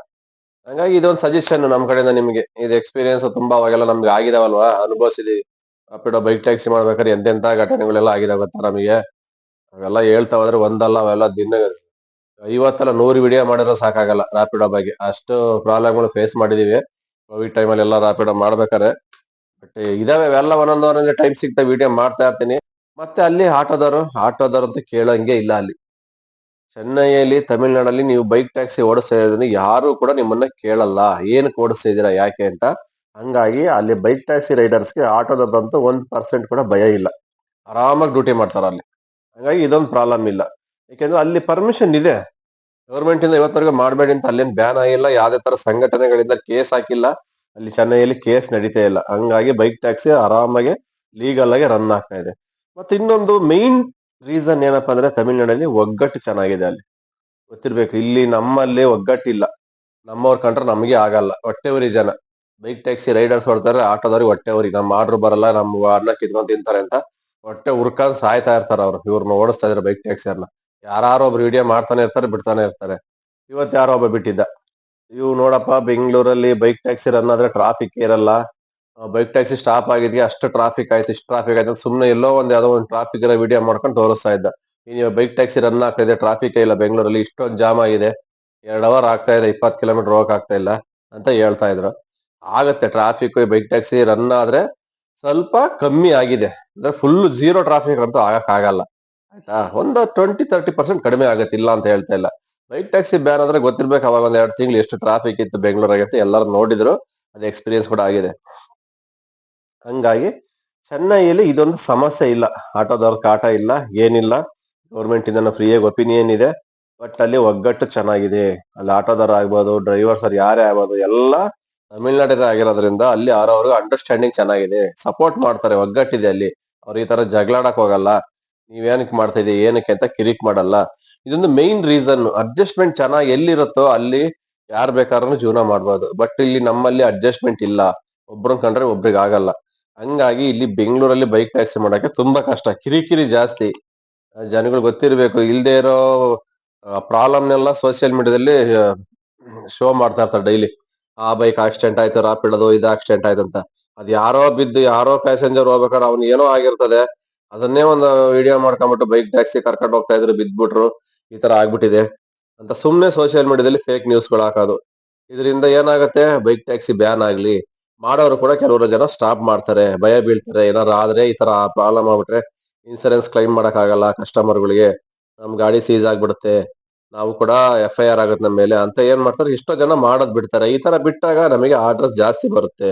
ಹಂಗಾಗಿ ಇದೊಂದು ಸಜೆಷನ್ ನಮ್ ಕಡೆಯಿಂದ ನಿಮಗೆ. ಇದು ಎಕ್ಸ್ಪೀರಿಯನ್ಸ್ ತುಂಬಾ ಅವಾಗೆಲ್ಲ ನಮ್ಗೆ ಆಗಿದಾವಲ್ವಾ? ಅನುಭವಿಸಿದೀವಿ. ರಾಪಿಡೋ ಬೈಕ್ ಟ್ಯಾಕ್ಸಿ ಮಾಡ್ಬೇಕಾದ್ರೆ ಎಂತೆಂತ ಘಟನೆಗಳೆಲ್ಲ ಆಗಿದೆ ಗೊತ್ತಾ ನಮಗೆ? ಅವೆಲ್ಲ ಹೇಳ್ತಾ ಹೋದ್ರೆ ಒಂದಲ್ಲ, ಅವೆಲ್ಲ ದಿನ ಐವತ್ತಲ್ಲ ನೂರು ವಿಡಿಯೋ ಮಾಡಿದ್ರೆ ಸಾಕಾಗಲ್ಲ ರಾಪಿಡೋ ಬಗ್ಗೆ ಅಷ್ಟು ಪ್ರಾಬ್ಲಮ್ಗಳು ಫೇಸ್ ಮಾಡಿದೀವಿ. ಕೋವಿಡ್ ಟೈಮಲ್ಲಿ ಎಲ್ಲ ರಾಪಿಡೋ ಮಾಡ್ಬೇಕಾದ್ರೆ. ಬಟ್ ಇದಾವೆ ಅವೆಲ್ಲ ಒಂದೊಂದು ಒಂದೊಂದು ಟೈಮ್ ಸಿಗ್ತಾ ವಿಡಿಯೋ ಮಾಡ್ತಾ ಇರ್ತೀನಿ. ಮತ್ತೆ ಅಲ್ಲಿ ಆಟೋದವರು ಆಟೋದವರು ಅಂತ ಕೇಳಂಗೆ ಇಲ್ಲ ಅಲ್ಲಿ. ಚೆನ್ನೈಯಲ್ಲಿ, ತಮಿಳ್ನಾಡಲ್ಲಿ ನೀವು ಬೈಕ್ ಟ್ಯಾಕ್ಸಿ ಓಡಿಸ್ತಾ ಇದ್ದೀನಿ ಯಾರು ಕೂಡ ನಿಮ್ಮನ್ನ ಕೇಳಲ್ಲ. ಏನಕ್ಕೆ ಓಡಿಸ್ತಾ ಇದೀರಾ ಯಾಕೆ ಅಂತ. ಹಂಗಾಗಿ ಅಲ್ಲಿ ಬೈಕ್ ಟ್ಯಾಕ್ಸಿ ರೈಡರ್ಸ್ಗೆ ಆಟೋದಂತೂ ಒಂದು ಪರ್ಸೆಂಟ್ ಕೂಡ ಭಯ ಇಲ್ಲ. ಆರಾಮಾಗಿ ಡ್ಯೂಟಿ ಮಾಡ್ತಾರೆ ಅಲ್ಲಿ. ಹಂಗಾಗಿ ಇದೊಂದು ಪ್ರಾಬ್ಲಮ್ ಇಲ್ಲ. ಯಾಕೆಂದ್ರೆ ಅಲ್ಲಿ ಪರ್ಮಿಷನ್ ಇದೆ. ಗೌರ್ಮೆಂಟ್ ಇಂದ ಇವತ್ತರೆಗೂ ಮಾಡಬೇಡಿ ಅಂತ ಅಲ್ಲೇನು ಬ್ಯಾನ್ ಆಗಿಲ್ಲ, ಯಾವ್ದೇ ತರ ಸಂಘಟನೆಗಳಿಂದ ಕೇಸ್ ಹಾಕಿಲ್ಲ. ಅಲ್ಲಿ ಚೆನ್ನೈಯಲ್ಲಿ ಕೇಸ್ ನಡೀತಾ ಇಲ್ಲ. ಹಂಗಾಗಿ ಬೈಕ್ ಟ್ಯಾಕ್ಸಿ ಆರಾಮಾಗಿ ಲೀಗಲ್ ಆಗಿ ರನ್ ಆಗ್ತಾ ಇದೆ. ಮತ್ತೆ ಇನ್ನೊಂದು ಮೈನ್ ರೀಸನ್ ಏನಪ್ಪಾ ಅಂದ್ರೆ ತಮಿಳ್ನಾಡಲ್ಲಿ ಒಗ್ಗಟ್ಟು ಚೆನ್ನಾಗಿದೆ ಅಲ್ಲಿ. ಗೊತ್ತಿರ್ಬೇಕು, ಇಲ್ಲಿ ನಮ್ಮಲ್ಲಿ ಒಗ್ಗಟ್ಟಿಲ್ಲ. ನಮ್ಮವ್ರ ಕಂಡ್ರೆ ನಮಗೆ ಆಗಲ್ಲ. ಹೊಟ್ಟೆ ಉರಿ ಜನ. ಬೈಕ್ ಟ್ಯಾಕ್ಸಿ ರೈಡರ್ಸ್ ಹೊಡ್ತಾರೆ, ಆಟೋದವ್ರಿಗೆ ಹೊಟ್ಟೆ ಉರಿ ನಮ್ಮ ಆರ್ಡರ್ ಬರಲ್ಲ ನಮ್ಮ ಅನ್ನ ಕಿತ್ಕೊಂಡ್ ತಿಂತಾರೆ ಅಂತ ಹೊಟ್ಟೆ ಉರ್ಕೊಂಡ್ ಸಾಯ್ತಾ ಇರ್ತಾರೆ ಅವ್ರು. ಇವ್ರನ್ನ ಓಡಿಸ್ತಾ ಇದಾರೆ ಬೈಕ್ ಟ್ಯಾಕ್ಸಿಯರ್ನ ಯಾರು ಒಬ್ರು ವಿಡಿಯೋ ಮಾಡ್ತಾನೆ ಇರ್ತಾರೆ, ಬಿಡ್ತಾನೆ ಇರ್ತಾರೆ. ಇವತ್ತು ಯಾರೋ ಒಬ್ಬ ಬಿಟ್ಟಿದ್ದ. ಇವು ನೋಡಪ್ಪ, ಬೆಂಗಳೂರಲ್ಲಿ ಬೈಕ್ ಟ್ಯಾಕ್ಸಿ ರನ್ ಆದ್ರೆ ಟ್ರಾಫಿಕ್ ಇರಲ್ಲ ಬೈಕ್ ಟ್ಯಾಕ್ಸಿ ಸ್ಟಾಪ್ ಆಗಿದ್ಯಾ ಅಷ್ಟು ಟ್ರಾಫಿಕ್ ಆಯ್ತು, ಇಷ್ಟು ಟ್ರಾಫಿಕ್ ಆಯ್ತು ಸುಮ್ಮನೆ ಎಲ್ಲೋ ಒಂದು ಯಾವುದೋ ಒಂದು ಟ್ರಾಫಿಕ್ ಇರೋ ವಿಡಿಯೋ ಮಾಡ್ಕೊಂಡು ತೋರಿಸ್ತಾ ಇದ್ದ. ನೀವು ಬೈಕ್ ಟ್ಯಾಕ್ಸಿ ರನ್ ಆಗ್ತಾ ಇದೆ ಟ್ರಾಫಿಕ್ ಇಲ್ಲ, ಬೆಂಗಳೂರಲ್ಲಿ ಇಷ್ಟೊಂದು ಜಾಮ್ ಆಗಿದೆ. ಎರಡ್ ಅವರ್ ಆಗ್ತಾ ಇದೆ, ಇಪ್ಪತ್ತು ಕಿಲೋಮೀಟರ್ ಹೋಗಕ್ ಆಗ್ತಾ ಇಲ್ಲ ಅಂತ ಹೇಳ್ತಾ ಇದ್ರು. ಆಗತ್ತೆ ಟ್ರಾಫಿಕ್ ಬೈಕ್ ಟ್ಯಾಕ್ಸಿ ರನ್ ಆದ್ರೆ ಸ್ವಲ್ಪ ಕಮ್ಮಿ ಆಗಿದೆ. ಅಂದ್ರೆ ಫುಲ್ ಝೀರೋ ಟ್ರಾಫಿಕ್ ಅಂತೂ ಆಗಕ್ ಆಗಲ್ಲ. ಆಯ್ತಾ? ಒಂದು ಟ್ವೆಂಟಿ ತರ್ಟಿ ಪರ್ಸೆಂಟ್ ಕಡಿಮೆ ಆಗುತ್ತೆ, ಇಲ್ಲ ಅಂತ ಹೇಳ್ತಾ ಇಲ್ಲ. ಬೈಕ್ ಟ್ಯಾಕ್ಸಿ ಬ್ಯಾನ್ ಅಂದ್ರೆ ಗೊತ್ತಿರ್ಬೇಕು ಅವಾಗ ಒಂದ್ ಎರಡು ತಿಂಗಳು ಎಷ್ಟು ಟ್ರಾಫಿಕ್ ಇತ್ತು ಬೆಂಗಳೂರಾಗತ್ತೆ, ಎಲ್ಲರೂ ನೋಡಿದ್ರು, ಅದು ಎಕ್ಸ್ಪೀರಿಯನ್ಸ್ ಕೂಡ ಆಗಿದೆ. ಹಂಗಾಗಿ ಚೆನ್ನೈಯಲ್ಲಿ ಇದೊಂದು ಸಮಸ್ಯೆ ಇಲ್ಲ. ಆಟೋದವ್ರ ಕಾಟ ಇಲ್ಲ, ಏನಿಲ್ಲ. ಗೌರ್ಮೆಂಟ್ ಇಂದ ಫ್ರೀಯಾಗಿ ಒಪಿನಿಯನ್ ಇದೆ. ಬಟ್ ಅಲ್ಲಿ ಒಗ್ಗಟ್ಟು ಚೆನ್ನಾಗಿದೆ. ಅಲ್ಲಿ ಆಟೋದವ್ರು ಆಗ್ಬೋದು ಡ್ರೈವರ್ಸ್ ಅವ್ರು ಯಾರೇ ಆಗ್ಬೋದು, ಎಲ್ಲ ತಮಿಳ್ನಾಡಿನ ಆಗಿರೋದ್ರಿಂದ ಅಲ್ಲಿ ಅವ್ರವ್ರಿಗೆ ಅಂಡರ್ಸ್ಟ್ಯಾಂಡಿಂಗ್ ಚೆನ್ನಾಗಿದೆ. ಸಪೋರ್ಟ್ ಮಾಡ್ತಾರೆ, ಒಗ್ಗಟ್ಟಿದೆ ಅಲ್ಲಿ. ಅವ್ರು ಈ ತರ ಜಗಳಾಡಕ್ ಹೋಗಲ್ಲ. ನೀವೇನಕ್ಕೆ ಮಾಡ್ತಾ ಇದೀವಿ ಏನಕ್ಕೆ ಅಂತ ಕಿರಿಕ್ ಮಾಡಲ್ಲ. ಇದೊಂದು ಮೇನ್ ರೀಸನ್ ಅಡ್ಜಸ್ಟ್ಮೆಂಟ್ ಚೆನ್ನಾಗಿ ಎಲ್ಲಿರುತ್ತೋ ಅಲ್ಲಿ ಯಾರು ಬೇಕಾದ್ರೂ ಜೀವನ ಮಾಡ್ಬೋದು. ಬಟ್ ಇಲ್ಲಿ ನಮ್ಮಲ್ಲಿ ಅಡ್ಜಸ್ಟ್ಮೆಂಟ್ ಇಲ್ಲ. ಒಬ್ರನ್ ಕಂಡ್ರೆ ಒಬ್ರಿಗೆ ಆಗಲ್ಲ. ಹಂಗಾಗಿ ಇಲ್ಲಿ ಬೆಂಗಳೂರಲ್ಲಿ ಬೈಕ್ ಟ್ಯಾಕ್ಸಿ ಮಾಡಕ್ಕೆ ತುಂಬಾ ಕಷ್ಟ. ಕಿರಿಕಿರಿ ಜಾಸ್ತಿ. ಜನಗಳು ಗೊತ್ತಿರ್ಬೇಕು, ಇಲ್ದೇ ಇರೋ ಪ್ರಾಬ್ಲಮ್ನೆಲ್ಲ ಸೋಷಿಯಲ್ ಮೀಡಿಯಾದಲ್ಲಿ ಶೋ ಮಾಡ್ತಾ ಇರ್ತಾರೆ ಡೈಲಿ ಆ ಬೈಕ್ ಆಕ್ಸಿಡೆಂಟ್ ಆಯ್ತು ರಾಪಿಡೋದು ಇದು ಆಕ್ಸಿಡೆಂಟ್ ಆಯ್ತು ಅಂತ. ಅದ್ ಯಾರೋ ಬಿದ್ದು, ಯಾರೋ ಪ್ಯಾಸೆಂಜರ್ ಹೋಗ್ಬೇಕಾದ್ರೆ ಅವ್ನ್ ಏನೋ ಆಗಿರ್ತದೆ. ಅದನ್ನೇ ಒಂದು ವಿಡಿಯೋ ಮಾಡ್ಕೊಂಡ್ಬಿಟ್ಟು ಬೈಕ್ ಟ್ಯಾಕ್ಸಿ ಕರ್ಕೊಂಡು ಹೋಗ್ತಾ ಇದ್ರು, ಬಿದ್ಬಿಟ್ರು, ಈ ತರ ಆಗ್ಬಿಟ್ಟಿದೆ ಅಂತ ಸುಮ್ನೆ ಸೋಷಿಯಲ್ ಮೀಡಿಯಾದಲ್ಲಿ ಫೇಕ್ ನ್ಯೂಸ್ಗಳು ಹಾಕೋದು. ಇದರಿಂದ ಏನಾಗುತ್ತೆ? ಬೈಕ್ ಟ್ಯಾಕ್ಸಿ ಬ್ಯಾನ್ ಆಗ್ಲಿ. ಮಾಡೋರು ಕೂಡ ಕೆಲವರು ಜನ ಸ್ಟಾಪ್ ಮಾಡ್ತಾರೆ, ಭಯ ಬೀಳ್ತಾರೆ. ಏನಾದ್ರು ಆದ್ರೆ ಈ ತರ ಪ್ರಾಬ್ಲಮ್ ಆಗ್ಬಿಟ್ರೆ ಇನ್ಸೂರೆನ್ಸ್ ಕ್ಲೈಮ್ ಮಾಡಕ್ ಆಗಲ್ಲ ಕಸ್ಟಮರ್ಗಳಿಗೆ ನಮ್ ಗಾಡಿ ಸೀಸ್ ಆಗ್ಬಿಡುತ್ತೆ. ನಾವು ಕೂಡ ಎಫ್ ಐ ಆರ್ ಆಗುತ್ತೆ ನಮ್ಮ ಮೇಲೆ ಅಂತ ಏನ್ ಮಾಡ್ತಾರೆ? ಎಷ್ಟೋ ಜನ ಮಾಡೋದ್ ಬಿಡ್ತಾರೆ. ಈ ತರ ಬಿಟ್ಟಾಗ ನಮಗೆ ಆರ್ಡರ್ಸ್ ಜಾಸ್ತಿ ಬರುತ್ತೆ.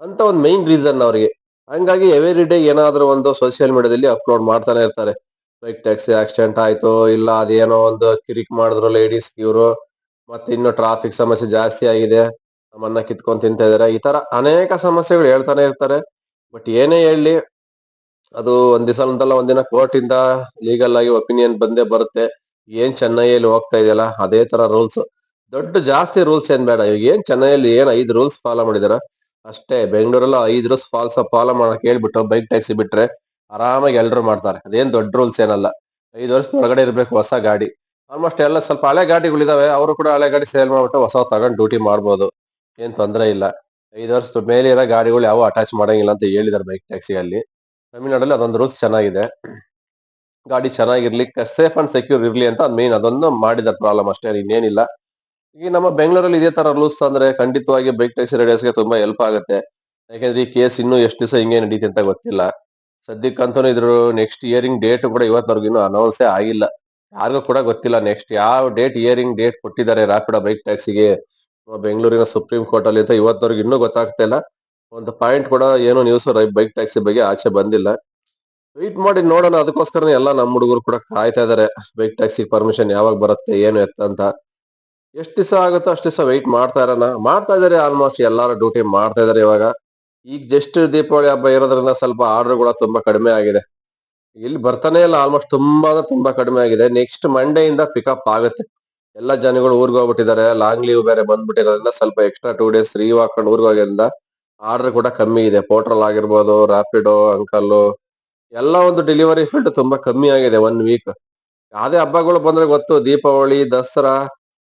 ಅಂತ ಒಂದು ಮೈನ್ ರೀಸನ್ ಅವರಿಗೆ. ಹಂಗಾಗಿ ಎವ್ರಿ ಡೇ ಏನಾದ್ರೂ ಒಂದು ಸೋಷಿಯಲ್ ಮೀಡಿಯಾದಲ್ಲಿ ಅಪ್ಲೋಡ್ ಮಾಡ್ತಾನೆ ಇರ್ತಾರೆ. ಬೈಕ್ ಟ್ಯಾಕ್ಸಿ ಆಕ್ಸಿಡೆಂಟ್ ಆಯ್ತು, ಇಲ್ಲ ಅದೇನೋ ಒಂದು ಕಿರಿಕ್ ಮಾಡಿದ್ರು ಲೇಡೀಸ್ ಇವರು. ಮತ್ತೆ ಇನ್ನು ಟ್ರಾಫಿಕ್ ಸಮಸ್ಯೆ ಜಾಸ್ತಿ ಆಗಿದೆ. ನಮ್ಮನ್ನ ಕಿತ್ಕೊಂಡ್ ತಿಂತ ಇದಾರೆ. ಈ ತರ ಅನೇಕ ಸಮಸ್ಯೆಗಳು ಹೇಳ್ತಾನೆ ಇರ್ತಾರೆ. ಬಟ್ ಏನೇ ಹೇಳಿ ಅದು ಒಂದ್ ದಿವಸ ಒಂದಲ್ಲ ಒಂದಿನ ಕೋರ್ಟ್ ಇಂದ ಲೀಗಲ್ ಆಗಿ ಒಪಿನಿಯನ್ ಬಂದೇ ಬರುತ್ತೆ. ಏನ್ ಚೆನ್ನೈಯಲ್ಲಿ ಹೋಗ್ತಾ ಇದೆಯಲ್ಲ, ಅದೇ ತರ ರೂಲ್ಸ್ ದೊಡ್ಡ ಜಾಸ್ತಿ ರೂಲ್ಸ್ ಏನ್ ಬೇಡ. ಇವಾಗ ಏನ್ ಚೆನ್ನೈಯಲ್ಲಿ ಏನ್ ಐದು ರೂಲ್ಸ್ ಫಾಲೋ ಮಾಡಿದಾರ? ಅಷ್ಟೇ, ಬೆಂಗಳೂರಲ್ಲ ಐದು ರೂಲ್ಸ್ ಫಾಲ್ಸ್ ಫಾಲೋ ಮಾಡಕ್ ಹೇಳ್ಬಿಟ್ಟು ಬೈಕ್ ಟ್ಯಾಕ್ಸಿ ಬಿಟ್ರೆ ಆರಾಮಾಗಿ ಎಲ್ಲರೂ ಮಾಡ್ತಾರೆ. ಅದೇನ್ ದೊಡ್ಡ ರೂಲ್ಸ್ ಏನಲ್ಲ. ಐದು ವರ್ಷದ ಒಳಗಡೆ ಇರ್ಬೇಕು ಹೊಸ ಗಾಡಿ. ಆಲ್ಮೋಸ್ಟ್ ಎಲ್ಲ ಸ್ವಲ್ಪ ಹಳೆ ಗಾಡಿಗಳಿದಾವೆ. ಅವರು ಕೂಡ ಹಳೆ ಗಾಡಿ ಸೇಲ್ ಮಾಡ್ಬಿಟ್ಟು ಹೊಸ ತಗೊಂಡು ಡ್ಯೂಟಿ ಮಾಡ್ಬೋದು. ಏನ್ ತೊಂದರೆ ಇಲ್ಲ. ಐದು ವರ್ಷದ ಮೇಲೆ ಇರೋ ಗಾಡಿಗಳು ಯಾವ ಅಟ್ಯಾಚ್ ಮಾಡಂಗಿಲ್ಲ ಅಂತ ಹೇಳಿದಾರೆ ಬೈಕ್ ಟ್ಯಾಕ್ಸಿ ಅಲ್ಲಿ. ತಮಿಳ್ನಾಡಲ್ಲಿ ಅದೊಂದು ರೂಲ್ಸ್ ಚೆನ್ನಾಗಿದೆ. ಗಾಡಿ ಚೆನ್ನಾಗಿರ್ಲಿ ಸೇಫ್ ಅಂಡ್ ಸೆಕ್ಯೂರ್ ಇರ್ಲಿ ಅಂತ ಮೇನ್ ಅದೊಂದು ಮಾಡಿದ ಪ್ರಾಬ್ಲಮ್ ಅಷ್ಟೇ ಇನ್ನೇನಿಲ್ಲ. ಈಗ ನಮ್ಮ ಬೆಂಗಳೂರಲ್ಲಿ ಇದೇ ತರ ರೂಲ್ಸ್ ಅಂದ್ರೆ ಖಂಡಿತವಾಗಿ ಬೈಕ್ ಟ್ಯಾಕ್ಸಿ ರೈಡರ್ಸ್ಗೆ ತುಂಬಾ ಹೆಲ್ಪ್ ಆಗುತ್ತೆ. ಯಾಕಂದ್ರೆ ಈ ಕೇಸ್ ಇನ್ನೂ ಎಷ್ಟು ದಿವಸ ಹಿಂಗೆ ನಡೀತಿ ಅಂತ ಗೊತ್ತಿಲ್ಲ. ಸದ್ಯಕ್ಕಂತೂ ಇದ್ರು ನೆಕ್ಸ್ಟ್ ಇಯರಿಂಗ್ ಡೇಟ್ ಕೂಡ ಇವತ್ತವರೆಗೂ ಇನ್ನೂ ಅನೌನ್ಸೇ ಆಗಿಲ್ಲ. ಯಾರಿಗೂ ಕೂಡ ಗೊತ್ತಿಲ್ಲ ನೆಕ್ಸ್ಟ್ ಯಾವ ಡೇಟ್ ಇಯರಿಂಗ್ ಡೇಟ್ ಕೊಟ್ಟಿದ್ದಾರೆ ರಾಪಿಡ ಬೈಕ್ ಟ್ಯಾಕ್ಸಿಗೆ ಬೆಂಗಳೂರಿನ ಸುಪ್ರೀಂ ಕೋರ್ಟ್ ಅಲ್ಲಿ ಅಂತ ಇವತ್ತವರೆಗೂ ಇನ್ನೂ ಗೊತ್ತಾಗ್ತಾ ಇಲ್ಲ. ಒಂದು ಪಾಯಿಂಟ್ ಕೂಡ ಏನು ನ್ಯೂಸ್ ಬೈಕ್ ಟ್ಯಾಕ್ಸಿ ಬಗ್ಗೆ ಆಚೆ ಬಂದಿಲ್ಲ. ವೆಯ್ಟ್ ಮಾಡಿ ನೋಡೋಣ ಅದಕ್ಕೋಸ್ಕರ ಎಲ್ಲ ನಮ್ಮ ಹುಡುಗರು ಕೂಡ ಕಾಯ್ತಾ ಇದಾರೆ. ವೆಯ್ಟ್ ಟ್ಯಾಕ್ಸಿ ಪರ್ಮಿಷನ್ ಯಾವಾಗ ಬರುತ್ತೆ, ಏನು ಎತ್ತ ಅಂತ. ಎಷ್ಟು ದಿವಸ ಆಗುತ್ತೋ ಅಷ್ಟು ದಿವಸ ವೆಯ್ಟ್ ಮಾಡ್ತಾ ಇರೋಣ. ಮಾಡ್ತಾ ಇದಾರೆ ಆಲ್ಮೋಸ್ಟ್ ಎಲ್ಲರೂ ಡ್ಯೂಟಿ ಮಾಡ್ತಾ ಇದಾರೆ ಇವಾಗ. ಈಗ ಜಸ್ಟ್ ದೀಪಾವಳಿ ಹಬ್ಬ ಇರೋದ್ರಿಂದ ಸ್ವಲ್ಪ ಆರ್ಡರ್ ಕೂಡ ತುಂಬಾ ಕಡಿಮೆ ಆಗಿದೆ. ಇಲ್ಲಿ ಬರ್ತಾನೆ ಇಲ್ಲ ಆಲ್ಮೋಸ್ಟ್ ತುಂಬಾ ತುಂಬಾ ಕಡಿಮೆ ಆಗಿದೆ. ನೆಕ್ಸ್ಟ್ ಮಂಡೇ ಇಂದ ಪಿಕಪ್ ಆಗುತ್ತೆ. ಎಲ್ಲ ಜನಗಳು ಊರಿಗೆ ಹೋಗ್ಬಿಟ್ಟಿದ್ದಾರೆ. ಲಾಂಗ್ ಲೀವ್ ಬೇರೆ ಬಂದ್ಬಿಟ್ಟಿರೋದ್ರಿಂದ ಸ್ವಲ್ಪ ಎಕ್ಸ್ಟ್ರಾ ಟೂ ಡೇಸ್ ರೀವ್ ಹಾಕೊಂಡು ಊರಿಗೆ ಹೋಗೋದ್ರಿಂದ ಆರ್ಡರ್ ಕೂಡ ಕಮ್ಮಿ ಇದೆ. ಪೋರ್ಟ್ರಲ್ ಆಗಿರ್ಬೋದು ರಾಪಿಡೋ ಅಂಕಲ್ ಎಲ್ಲ ಒಂದು ಡೆಲಿವರಿ ಫೀಲ್ಡ್ ತುಂಬಾ ಕಮ್ಮಿ ಆಗಿದೆ ಒನ್ ವೀಕ್ ಯಾವುದೇ ಹಬ್ಬಗಳು ಬಂದ್ರೆ ಗೊತ್ತು, ದೀಪಾವಳಿ, ದಸರಾ,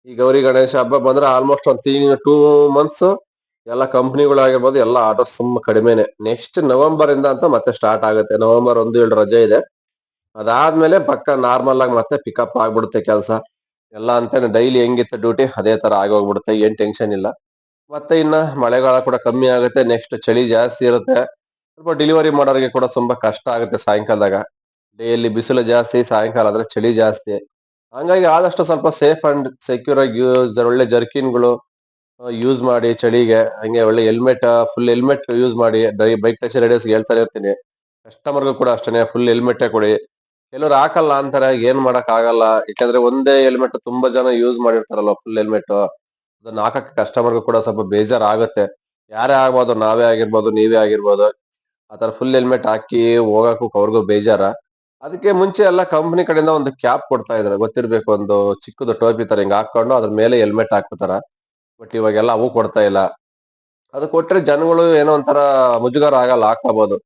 ಈ ಗೌರಿ ಗಣೇಶ ಹಬ್ಬ ಬಂದ್ರೆ ಆಲ್ಮೋಸ್ಟ್ ಒಂದು ತ್ರೀ ಟೂ ಮಂತ್ಸ್ ಎಲ್ಲ ಕಂಪ್ನಿಗಳಾಗಿರ್ಬೋದು ಎಲ್ಲ ಆರ್ಡರ್ಸ್ ತುಂಬಾ ಕಡಿಮೆನೆ. ನೆಕ್ಸ್ಟ್ ನವೆಂಬರ್ ಇಂದ ಅಂತ ಮತ್ತೆ ಸ್ಟಾರ್ಟ್ ಆಗುತ್ತೆ. ನವೆಂಬರ್ ಒಂದು ಏಳು ರಜೆ ಇದೆ. ಅದಾದ್ಮೇಲೆ ಪಕ್ಕ ನಾರ್ಮಲ್ ಆಗಿ ಮತ್ತೆ ಪಿಕಪ್ ಆಗ್ಬಿಡುತ್ತೆ ಕೆಲಸ. ಎಲ್ಲ ಅಂತಾನೆ ಡೈಲಿ ಹೆಂಗಿತ್ತು ಡ್ಯೂಟಿ ಅದೇ ತರ ಆಗೋಗ್ಬಿಡುತ್ತೆ ಏನ್ ಟೆನ್ಷನ್ ಇಲ್ಲ. ಮತ್ತೆ ಇನ್ನ ಮಳೆಗಾಲ ಕೂಡ ಕಮ್ಮಿ ಆಗುತ್ತೆ ನೆಕ್ಸ್ಟ್ ಚಳಿ ಜಾಸ್ತಿ ಇರುತ್ತೆ. ಸ್ವಲ್ಪ ಡೆಲಿವರಿ ಮಾಡೋರಿಗೆ ಕೂಡ ತುಂಬಾ ಕಷ್ಟ ಆಗುತ್ತೆ ಸಾಯಂಕಾಲದಾಗ. ಡೈಲಿ ಬಿಸಿಲು ಜಾಸ್ತಿ, ಸಾಯಂಕಾಲ ಆದ್ರೆ ಚಳಿ ಜಾಸ್ತಿ. ಹಂಗಾಗಿ ಆದಷ್ಟು ಸ್ವಲ್ಪ ಸೇಫ್ ಅಂಡ್ ಸೆಕ್ಯೂರ್ ಆಗಿ ಯೂಸ್ ಒಳ್ಳೆ ಜರ್ಕಿನ್ಗಳು ಯೂಸ್ ಮಾಡಿ ಚಳಿಗೆ. ಹಂಗೆ ಒಳ್ಳೆ ಹೆಲ್ಮೆಟ್ ಫುಲ್ ಹೆಲ್ಮೆಟ್ ಯೂಸ್ ಮಾಡಿ. ಬೈಕ್ ಟಚ್ ರೈಡರ್ಸ್ ಹೇಳ್ತಾನೆ ಇರ್ತೀನಿ. ಕಸ್ಟಮರ್ಗೂ ಕೂಡ ಅಷ್ಟೇ ಫುಲ್ ಹೆಲ್ಮೆಟ್ ಕೊಡಿ. ಕೆಲವ್ರು ಹಾಕಲ್ಲ ಅಂತಾರೆ, ಏನ್ ಮಾಡಕ್ ಆಗಲ್ಲ. ಯಾಕಂದ್ರೆ ಒಂದೇ ಹೆಲ್ಮೆಟ್ ತುಂಬಾ ಜನ ಯೂಸ್ ಮಾಡಿರ್ತಾರಲ್ಲ ಫುಲ್ ಹೆಲ್ಮೆಟ್ ಅದನ್ನ ಹಾಕಕ್ಕೆ ಕಸ್ಟಮರ್ಗೂ ಕೂಡ ಸ್ವಲ್ಪ ಬೇಜಾರ್ ಆಗುತ್ತೆ ಯಾರೇ ಆಗ್ಬೋದು ನಾವೇ ಆಗಿರ್ಬೋದು, ನೀವೇ ಆಗಿರ್ಬೋದು. ಆತರ ಫುಲ್ ಹೆಲ್ಮೆಟ್ ಹಾಕಿ ಹೋಗಕ್ಕೂ ಅವ್ರಿಗೂ ಬೇಜಾರ. ಅದಕ್ಕೆ ಮುಂಚೆ ಎಲ್ಲ ಕಂಪನಿ ಕಡೆಯಿಂದ ಒಂದು ಕ್ಯಾಪ್ ಕೊಡ್ತಾ ಇದಾರೆ. ಗೊತ್ತಿರ್ಬೇಕು ಒಂದು ಚಿಕ್ಕದು ಟೋಪಿ ತರ ಹಿಂಗ್ ಹಾಕೊಂಡು ಅದ್ರ ಮೇಲೆ ಹೆಲ್ಮೆಟ್ ಹಾಕೋತಾರ ಬಟ್ ಇವಾಗೆಲ್ಲ ಅವು ಕೊಡ್ತಾ ಇಲ್ಲ. ಅದು ಕೊಟ್ರೆ ಜನಗಳು ಏನೋ ಒಂಥರ ಮುಜುಗರ ಆಗಲ್ಲ ಹಾಕೋಬಹುದು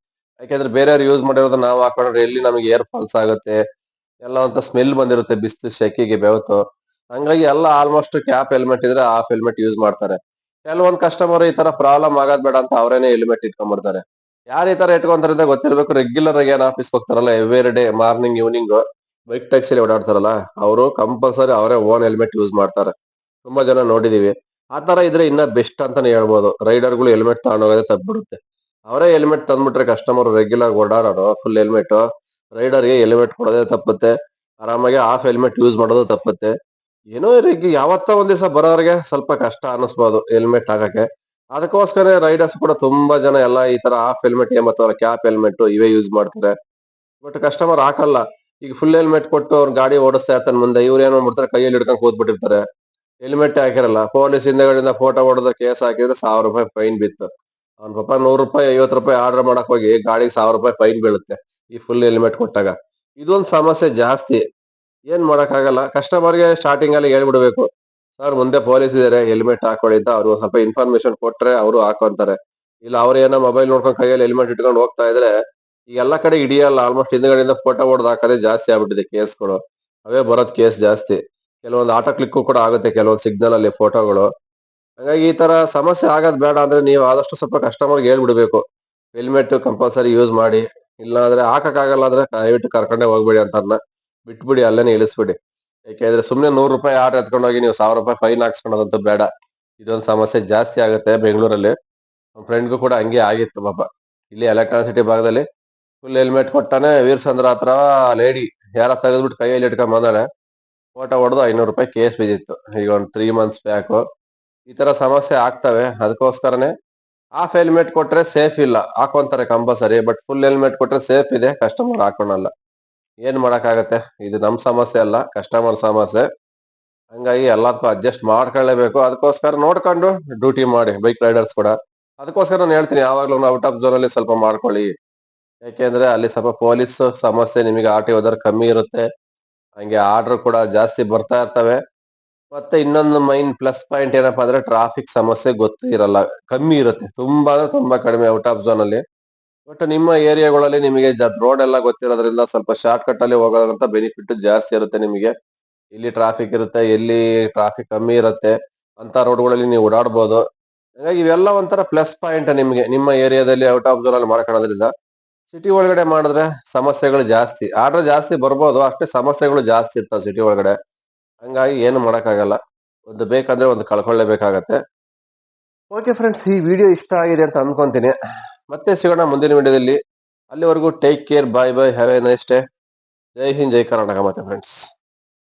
ಯಾಕೆಂದ್ರೆ ಬೇರೆಯವ್ರು ಯೂಸ್ ಮಾಡಿರೋದು ನಾವು ಹಾಕೊಂಡ್ರೆ ಎಲ್ಲಿ ನಮಗೆ ಏರ್ ಫಾಲ್ಸ್ ಆಗುತ್ತೆ? ಎಲ್ಲ ಒಂಥರ ಸ್ಮೆಲ್ ಬಂದಿರುತ್ತೆ, ಬಿಸಿಲು, ಶೆಕೆಗೆ ಬೆವತು ಹಂಗಾಗಿ ಎಲ್ಲ ಆಲ್ಮೋಸ್ಟ್ ಕ್ಯಾಪ್ ಹೆಲ್ಮೆಟ್ ಇದ್ರೆ ಹಾಫ್ ಹೆಲ್ಮೆಟ್ ಯೂಸ್ ಮಾಡ್ತಾರೆ. ಕೆಲವೊಂದ್ ಕಸ್ಟಮರ್ ಈ ತರ ಪ್ರಾಬ್ಲಮ್ ಆಗೋದ್ ಬೇಡ ಅಂತ ಅವರೇನೆ ಹೆಲ್ಮೆಟ್ ಇಟ್ಕೊಂಡ್ಬಿಡ್ತಾರೆ. ಯಾರು ಈ ತರ ಇಟ್ಕೊಂತಾರಂತ ಗೊತ್ತಿರ್ಬೇಕು. ರೆಗ್ಯುಲರ್ ಆಗಿ ಏನ್ ಆಫೀಸ್ ಹೋಗ್ತಾರಲ್ಲ every day morning evening bike ಟ್ಯಾಕ್ಸಿಲಿ ಓಡಾಡ್ತಾರಲ್ಲ, ಅವರು ಕಂಪಲ್ಸರಿ ಅವರೇ ಓನ್ ಹೆಲ್ಮೆಟ್ ಯೂಸ್ ಮಾಡ್ತಾರೆ. ತುಂಬಾ ಜನ ನೋಡಿದೀವಿ. ಆ ತರ ಇದ್ರೆ ಇನ್ನ ಬೆಸ್ಟ್ ಅಂತಾನೆ ಹೇಳ್ಬೋದು. ರೈಡರ್ಗಳು ಹೆಲ್ಮೆಟ್ ತಗೊಂಡೋಗೋದೇ ತಪ್ಪಿಬಿಡುತ್ತೆ ಅವರೇ ಹೆಲ್ಮೆಟ್ ತಂದ್ಬಿಟ್ರೆ ಕಸ್ಟಮರ್ ರೆಗ್ಯುಲರ್ ಓಡಾಡೋರು ಫುಲ್ ಹೆಲ್ಮೆಟ್ ರೈಡರ್ಗೆ ಹೆಲ್ಮೆಟ್ ಕೊಡೋದೇ ತಪ್ಪುತ್ತೆ. ಆರಾಮಾಗಿ ಹಾಫ್ ಹೆಲ್ಮೆಟ್ ಯೂಸ್ ಮಾಡೋದು ತಪ್ಪುತ್ತೆ. ಏನೋ ಯಾವತ್ತ ಒಂದ್ ದಿವಸ ಬರೋರಿಗೆ ಸ್ವಲ್ಪ ಕಷ್ಟ ಅನ್ನಿಸ್ಬೋದು ಹೆಲ್ಮೆಟ್ ಹಾಕಕ್ಕೆ ಅದಕ್ಕೋಸ್ಕರ ರೈಡರ್ಸ್ ಕೂಡ ತುಂಬಾ ಜನ ಎಲ್ಲ ಈ ತರ ಹಾಫ್ ಹೆಲ್ಮೆಟ್ ಮತ್ತು ಕ್ಯಾಪ್ ಹೆಲ್ಮೆಟ್ ಇವೇ ಯೂಸ್ ಮಾಡ್ತಾರೆ. ಬಟ್ ಕಸ್ಟಮರ್ ಹಾಕಲ್ಲ. ಈಗ ಫುಲ್ ಹೆಲ್ಮೆಟ್ ಕೊಟ್ಟು ಅವ್ರ ಗಾಡಿ ಓಡಿಸ್ತಾ ಇರ್ತಾನೆ ಮುಂದೆ, ಇವ್ರು ಏನೋ ಮಾಡ್ತಾರೆ ಕೈಯಲ್ಲಿ ಹಿಡ್ಕೊಂಡು ಕೂತ್ಬಿಟ್ಟಿರ್ತಾರೆ. ಹೆಲ್ಮೆಟ್ ಹಾಕಿರಲ್ಲ. ಪೊಲೀಸ್ ಹಿಂದೆಗಳಿಂದ ಫೋಟೋ ಹೊಡೆದ ಕೇಸ್ ಹಾಕಿದ್ರೆ ಸಾವಿರ ರೂಪಾಯಿ ಫೈನ್ ಬಿತ್ತು. ಅವ್ನ ಪಾಪ ನೂರು ರೂಪಾಯಿ, ಐವತ್ತು ರೂಪಾಯಿ ಆರ್ಡರ್ ಮಾಡಕ್ ಹೋಗಿ ಗಾಡಿಗೆ ಸಾವಿರ ರೂಪಾಯಿ ಫೈನ್ ಬೀಳುತ್ತೆ ಈ ಫುಲ್ ಹೆಲ್ಮೆಟ್ ಕೊಟ್ಟಾಗ. ಇದೊಂದು ಸಮಸ್ಯೆ ಜಾಸ್ತಿ. ಏನ್ ಮಾಡೋಕ್ಕಾಗಲ್ಲ. ಕಸ್ಟಮರ್ಗೆ ಸ್ಟಾರ್ಟಿಂಗ್ ಅಲ್ಲಿ ಹೇಳ್ಬಿಡ್ಬೇಕು. ಸರ್ ಮುಂದೆ ಪೊಲೀಸ್ ಇದಾರೆ ಹೆಲ್ಮೆಟ್ ಹಾಕೊಳ್ಳಿ ಅಂತ ಅವ್ರು ಸ್ವಲ್ಪ ಇನ್ಫಾರ್ಮೇಶನ್ ಕೊಟ್ರೆ ಅವರು ಹಾಕೊಂತಾರೆ. ಇಲ್ಲ, ಅವ್ರ ಏನೋ ಮೊಬೈಲ್ ನೋಡ್ಕೊಂಡು ಕೈಯಲ್ಲಿ ಹೆಲ್ಮೆಟ್ ಇಟ್ಕೊಂಡು ಹೋಗ್ತಾ ಇದ್ರೆ, ಈ ಎಲ್ಲ ಕಡೆ ಇಡಿಯಲ್ಲ ಆಲ್ಮೋಸ್ಟ್ ಹಿಂದ್ಗಡೆಯಿಂದ ಫೋಟೋ ಹೊಡೆದು ಹಾಕೋದೇ ಜಾಸ್ತಿ ಆಗ್ಬಿಟ್ಟಿದೆ ಕೇಸ್ಗಳು. ಅವೇ ಬರೋದು ಕೇಸ್ ಜಾಸ್ತಿ. ಕೆಲವೊಂದು ಆಟೋ ಕ್ಲಿಕ್ ಕೂಡ ಆಗುತ್ತೆ, ಕೆಲವೊಂದು ಸಿಗ್ನಲ್ ಅಲ್ಲಿ ಫೋಟೋಗಳು ಹಾಗಾಗಿ ಈ ತರ ಸಮಸ್ಯೆ ಆಗೋದು ಬೇಡ ಅಂದ್ರೆ ನೀವು ಆದಷ್ಟು ಸ್ವಲ್ಪ ಕಸ್ಟಮರ್ಗೆ ಹೇಳ್ಬಿಡ್ಬೇಕು. ಹೆಲ್ಮೆಟ್ ಕಂಪಲ್ಸರಿ ಯೂಸ್ ಮಾಡಿ. ಇಲ್ಲ ಅಂದ್ರೆ ಹಾಕಕ್ ಆಗಲ್ಲ ಅಂದ್ರೆ ದಯವಿಟ್ಟು ಕರ್ಕೊಂಡೇ ಹೋಗ್ಬೇಡಿ ಅಂತ ಬಿಟ್ಬಿಡಿ, ಅಲ್ಲೇನೆ ಇಳಿಸ್ಬಿಡಿ. ಯಾಕೆಂದ್ರೆ ಸುಮ್ನೆ ನೂರು ರೂಪಾಯಿ ಆರ್ಡರ್ ಎತ್ಕೊಂಡು ಹೋಗಿ ನೀವು ಸಾವಿರ ರೂಪಾಯಿ ಫೈನ್ ಹಾಕ್ಸ್ಕೊಳೋದಂತೂ ಬೇಡ. ಇದೊಂದು ಸಮಸ್ಯೆ ಜಾಸ್ತಿ ಆಗುತ್ತೆ ಬೆಂಗಳೂರಲ್ಲಿ. ನಮ್ಮ ಫ್ರೆಂಡ್ಗೂ ಕೂಡ ಹಂಗೆ ಆಗಿತ್ತು ಪಾಪ. ಇಲ್ಲಿ ಎಲೆಕ್ಟ್ರಾನಿಕ್ ಸಿಟಿ ಭಾಗದಲ್ಲಿ ಫುಲ್ ಹೆಲ್ಮೆಟ್ ಕೊಟ್ಟಾನೆ ವೀರಸಂದ್ರ ಹತ್ರ ಲೇಡಿ ಯಾರ ತೆಗೆದ್ಬಿಟ್ಟು ಕೈಯಲ್ಲಿ ಇಟ್ಕೊಂಡ್ ಬಂದಾಳೆ ಫೋಟೋ ಹೊಡೆದು ಐನೂರು ರೂಪಾಯಿ ಕೇಸ್ ಬಿದ್ದಿತ್ತು. ಈಗ ಒಂದು ತ್ರೀ ಮಂತ್ಸ್ ಬ್ಯಾಕು ಈ ತರ ಸಮಸ್ಯೆ ಆಗ್ತವೆ. ಅದಕ್ಕೋಸ್ಕರನೇ ಹಾಫ್ ಹೆಲ್ಮೆಟ್ ಕೊಟ್ರೆ ಸೇಫ್ ಇಲ್ಲ. ಹಾಕೊಂತಾರೆ ಕಂಪಲ್ಸರಿ ಬಟ್ ಫುಲ್ ಹೆಲ್ಮೆಟ್ ಕೊಟ್ರೆ ಸೇಫ್ ಇದೆ. ಕಸ್ಟಮರ್ ಹಾಕೊಳಲ್ಲ. ಏನ್ ಮಾಡೋಕ್ಕಾಗತ್ತೆ? ಇದು ನಮ್ಮ ಸಮಸ್ಯೆ ಅಲ್ಲ ಕಸ್ಟಮರ್ ಸಮಸ್ಯೆ. ಹಂಗಾಗಿ ಎಲ್ಲದಕ್ಕೂ ಅಡ್ಜಸ್ಟ್ ಮಾಡ್ಕೊಳ್ಳೇಬೇಕು. ಅದಕ್ಕೋಸ್ಕರ ನೋಡ್ಕೊಂಡು ಡ್ಯೂಟಿ ಮಾಡಿ ಬೈಕ್ ರೈಡರ್ಸ್ ಕೂಡ. ಅದಕ್ಕೋಸ್ಕರ ನಾನು ಹೇಳ್ತೀನಿ, ಯಾವಾಗ್ಲೂ ಔಟ್ ಆಫ್ ಝೋನಲ್ಲಿ ಸ್ವಲ್ಪ ಮಾಡ್ಕೊಳ್ಳಿ. ಯಾಕೆಂದ್ರೆ ಅಲ್ಲಿ ಸ್ವಲ್ಪ ಪೊಲೀಸ್ ಸಮಸ್ಯೆ, ನಿಮಗೆ ಆರ್ ಟಿ ಓದರ್ ಕಮ್ಮಿ ಇರುತ್ತೆ. ಹಂಗೆ ಆರ್ಡರ್ ಕೂಡ ಜಾಸ್ತಿ ಬರ್ತಾ ಇರ್ತವೆ. ಮತ್ತೆ ಇನ್ನೊಂದು ಮೈನ್ ಪ್ಲಸ್ ಪಾಯಿಂಟ್ ಏನಪ್ಪಾ ಅಂದ್ರೆ ಟ್ರಾಫಿಕ್ ಸಮಸ್ಯೆ ಗೊತ್ತಿರಲ್ಲ ಕಮ್ಮಿ ಇರುತ್ತೆ. ತುಂಬಾ ಅಂದ್ರೆ ತುಂಬಾ ಕಡಿಮೆ ಔಟ್ ಆಫ್ ಝೋನ್ ಬಟ್ ನಿಮ್ಮ ಏರಿಯಾಗಳಲ್ಲಿ ನಿಮಗೆ ರೋಡ್ ಎಲ್ಲ ಗೊತ್ತಿರೋದ್ರಿಂದ ಸ್ವಲ್ಪ ಶಾರ್ಟ್ ಕಟ್ ಅಲ್ಲಿ ಹೋಗೋದಂತ ಬೆನಿಫಿಟ್ ಜಾಸ್ತಿ ಇರುತ್ತೆ ನಿಮಗೆ. ಇಲ್ಲಿ ಟ್ರಾಫಿಕ್ ಇರುತ್ತೆ, ಎಲ್ಲಿ ಟ್ರಾಫಿಕ್ ಕಮ್ಮಿ ಇರುತ್ತೆ ಅಂತ ರೋಡ್ಗಳಲ್ಲಿ ನೀವು ಓಡಾಡ್ಬೋದು. ಹಾಗಾಗಿ ಇವೆಲ್ಲ ಒಂಥರ ಪ್ಲಸ್ ಪಾಯಿಂಟ್ ನಿಮಗೆ, ನಿಮ್ಮ ಏರಿಯಾದಲ್ಲಿ ಔಟ್ ಆಫ್ ಝೋನಲ್ಲಿ ಮಾಡ್ಕೊಳ್ಳೋದ್ರಿಂದ. ಸಿಟಿ ಒಳಗಡೆ ಮಾಡಿದ್ರೆ ಸಮಸ್ಯೆಗಳು ಜಾಸ್ತಿ ಆರ್ಡರ್ ಜಾಸ್ತಿ ಬರ್ಬೋದು, ಅಷ್ಟೇ ಸಮಸ್ಯೆಗಳು ಜಾಸ್ತಿ ಇರ್ತಾವೆ ಸಿಟಿ ಒಳಗಡೆ. ಹಂಗಾಗಿ ಏನು ಮಾಡೋಕ್ಕಾಗಲ್ಲ, ಒಂದು ಬೇಕಂದ್ರೆ ಒಂದು ಕಳ್ಕೊಳ್ಳೇಬೇಕಾಗತ್ತೆ. ಓಕೆ ಫ್ರೆಂಡ್ಸ್ ಈ ವಿಡಿಯೋ ಇಷ್ಟ ಆಗಿದೆ ಅಂತ ಅನ್ಕೊಂತೀನಿ. ಮತ್ತೆ ಸಿಗೋಣ ಮುಂದಿನ ವಿಡಿಯೋದಲ್ಲಿ. ಅಲ್ಲಿವರೆಗೂ take care bye bye have a nice day ಜೈ ಹಿಂದ್, ಜೈ ಕರ್ನಾಟಕ ಮತ್ತೆ ಫ್ರೆಂಡ್ಸ್